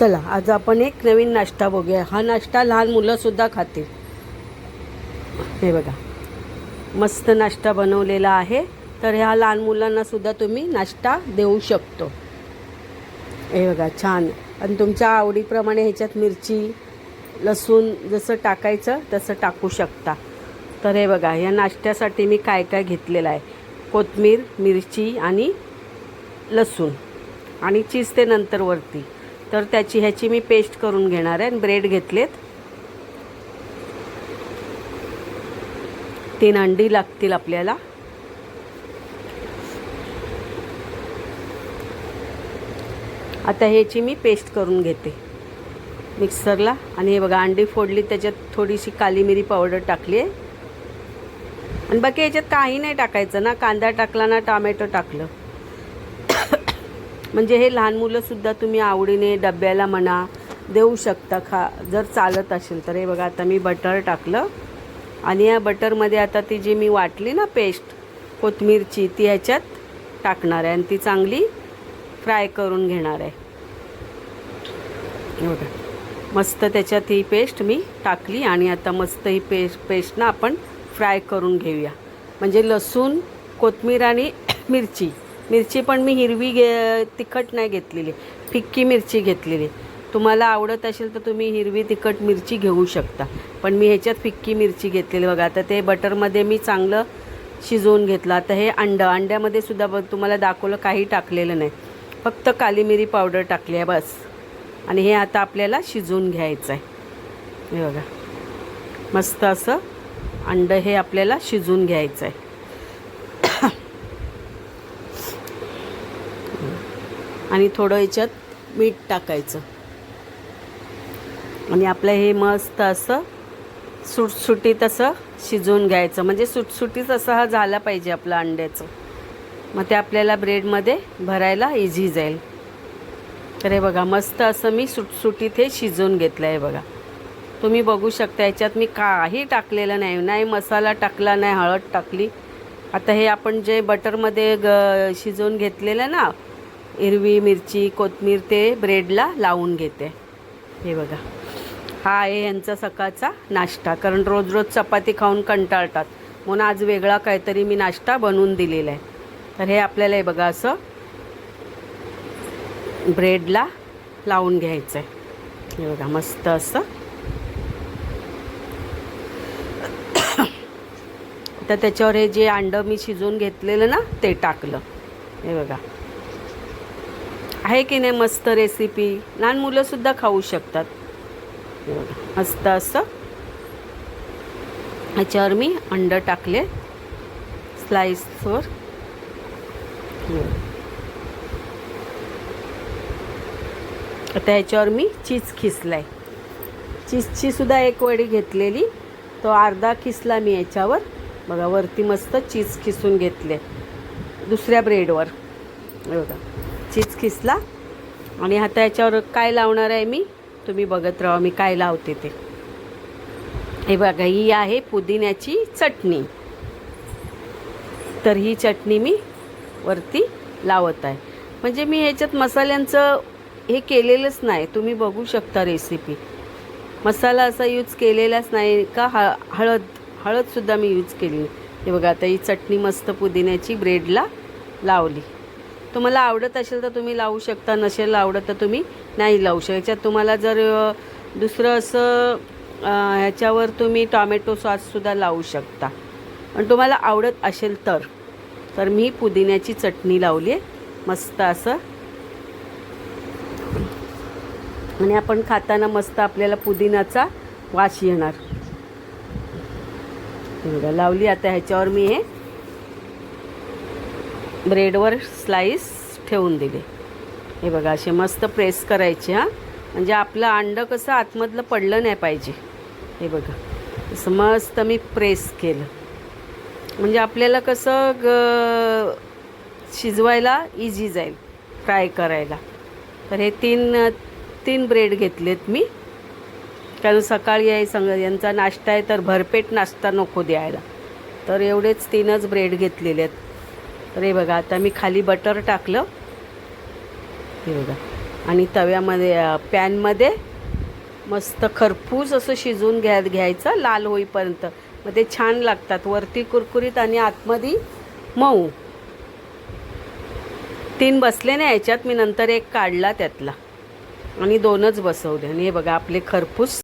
चला आज आपण एक नवीन नाश्ता बघूया. हा नाश्ता लहान मुलंसुद्धा खातील. हे बघा. मस्त नाश्ता बनवलेला आहे. तर ह्या लहान मुलांनासुद्धा तुम्ही नाश्ता देऊ शकतो. हे बघा छान. आणि तुमच्या आवडीप्रमाणे ह्याच्यात मिरची लसूण जसं टाकायचं तसं टाकू शकता. तर हे बघा या नाश्त्यासाठी मी काय काय घेतलेलं आहे. कोथमीर मिरची आणि लसूण. आणि चीज ते नंतर वरती. तर त्याची ह्याची मी पेस्ट करून घेणार आहे. आणि ब्रेड घेतलेत. तीन अंडी लागतील आपल्याला. आता ह्याची मी पेस्ट करून घेते. मिक्सरला. आणि हे बघा अंडी फोडली त्याच्यात थोडीशी काली मिरी पावडर टाकली आहे. आणि बाकी याच्यात काही नाही टाकायचं ना. कांदा टाकला ना टॉमॅटो टाकलं. म्हणजे हे लहान मुलंसुद्धा तुम्ही आवडीने डब्याला म्हणा देऊ शकता खा जर चालत असेल तर. हे बघा आता मी बटर टाकलं. आणि या बटरमध्ये आता ती जी मी वाटली ना पेस्ट कोथमीरची ती ह्याच्यात टाकणार आहे. आणि ती चांगली फ्राय करून घेणार आहे. एवढं बघा मस्त त्याच्यात ही पेस्ट मी टाकली. आणि आता मस्त ही पेस्ट पेस्टनं आपण फ्राय करून घेऊया. म्हणजे लसूण कोथमीर आणि मिरची. मिरची पण मी हिरवी घे तिखट नाही घेतलेली. फिक्की मिरची घेतलेली. तुम्हाला आवडत असेल तर तुम्ही हिरवी तिखट मिरची घेऊ शकता. पण मी ह्याच्यात फिक्की मिरची घेतलेली बघा. आता ते बटरमध्ये मी चांगलं शिजवून घेतलं. आता हे अंडं अंड्यामध्ये सुद्धा बघ तुम्हाला दाखवलं काही टाकलेलं नाही. फक्त काली मिरी पावडर टाकली आहे बस. आणि हे आता आपल्याला शिजवून घ्यायचं आहे. हे बघा. मस्त असं अंडं हे आपल्याला शिजवून घ्यायचं आहे. आणि थोडं याच्यात मीठ टाकायचं. आणि आपलं हे मस्त असं सुटसुटीत असं शिजवून घ्यायचं. म्हणजे सुटसुटीत असं हा झाला पाहिजे आपलं अंड्याचं. मग ते आपल्याला ब्रेडमध्ये भरायला इझी जाईल. तर हे बघा मस्त असं मी सुटसुटीत हे शिजवून घेतलं आहे बघा. तुम्ही बघू शकता याच्यात मी काही टाकलेलं नाही. नाही मसाला टाकला नाही हळद टाकली. आता हे आपण जे बटरमध्ये ग शिजवून घेतलेलं ना हिरवी मिरची कोथमीर ते ब्रेडला लावून घेते. हे बघा. हा आहे यांचा सकाळचा नाश्ता. कारण रोज रोज चपाती खाऊन कंटाळतात. म्हणून आज वेगळा काहीतरी मी नाश्ता बनवून दिलेला आहे. तर हे आपल्याला हे बघा असं ब्रेडला लावून घ्यायचं आहे हे बघा मस्त असं. तर त्याच्यावर हे जे अंडं मी शिजवून घेतलेलं ना ते टाकलं. हे बघा. आहे की नाही मस्त रेसिपी लहान मुलंसुद्धा खाऊ शकतात. मस्त असं. ह्याच्यावर मी अंडं टाकले. स्लाईसवर आता ह्याच्यावर मी चीज खिसलाय. चीजची सुद्धा एक वडी घेतलेली. तो अर्धा खिसला मी याच्यावर बघा वरती मस्त चीज खिसून घेतले. दुसऱ्या ब्रेडवर हे बघा. चीज खिसला. आणि आता याच्यावर काय लावणार आहे मी? तुम्ही बघत राहा मी काय लावते ते. हे बघा ही आहे पुदिन्याची चटणी. तर ही चटणी मी वरती लावत आहे. म्हणजे मी ह्याच्यात मसाल्यांचं हे केलेलंच नाही. तुम्ही बघू शकता रेसिपी मसाला असा यूज केलेलाच नाही का? ह हळद हळदसुद्धा मी यूज केली हे बघा आता ही चटणी मस्त पुदिन्याची ब्रेडला लावली. तुम्हाला आवडत असेल तर तुम्ही लावू शकता नसेल आवडत तर तुम्ही नाही लावू शकता. याच्यात तुम्हाला जर दुसरं असं ह्याच्यावर तुम्ही टॉमॅटो सॉससुद्धा लावू शकता. पण तुम्हाला आवडत असेल तर तर मी पुदिन्याची चटणी लावली आहे. मस्त असं. आणि आपण खाताना मस्त आपल्याला पुदिनाचा वास येणार. लावली आता ह्याच्यावर मी हे. ब्रेडवर स्लाईस ठेवून दिले. हे बघा असे मस्त प्रेस करायचे हां. म्हणजे आपलं अंडं कसं आतमधलं पडलं नाही पाहिजे. हे बघा असं मस्त मी प्रेस केलं. म्हणजे आपल्याला कसं ग शिजवायला इझी जाईल फ्राय करायला. तर हे तीन तीन ब्रेड घेतलेत मी. कारण सकाळी आहे संग यांचा नाश्ता आहे तर भरपेट नाश्ता नको द्यायला. तर एवढेच तीनच ब्रेड घेतलेले आहेत. तर हे बघा आता मी खाली बटर टाकलं. हे बघा. आणि तव्यामध्ये पॅनमध्ये मस्त खरपूस असं शिजवून घ्या घ्यायचं लाल होईपर्यंत. मग ते छान लागतात. वरती कुरकुरीत आणि आतमध्ये मऊ. तीन बसले नाही याच्यात मी नंतर एक काढला त्यातला. आणि दोनच बसवले. आणि हे बघा आपले खरपूस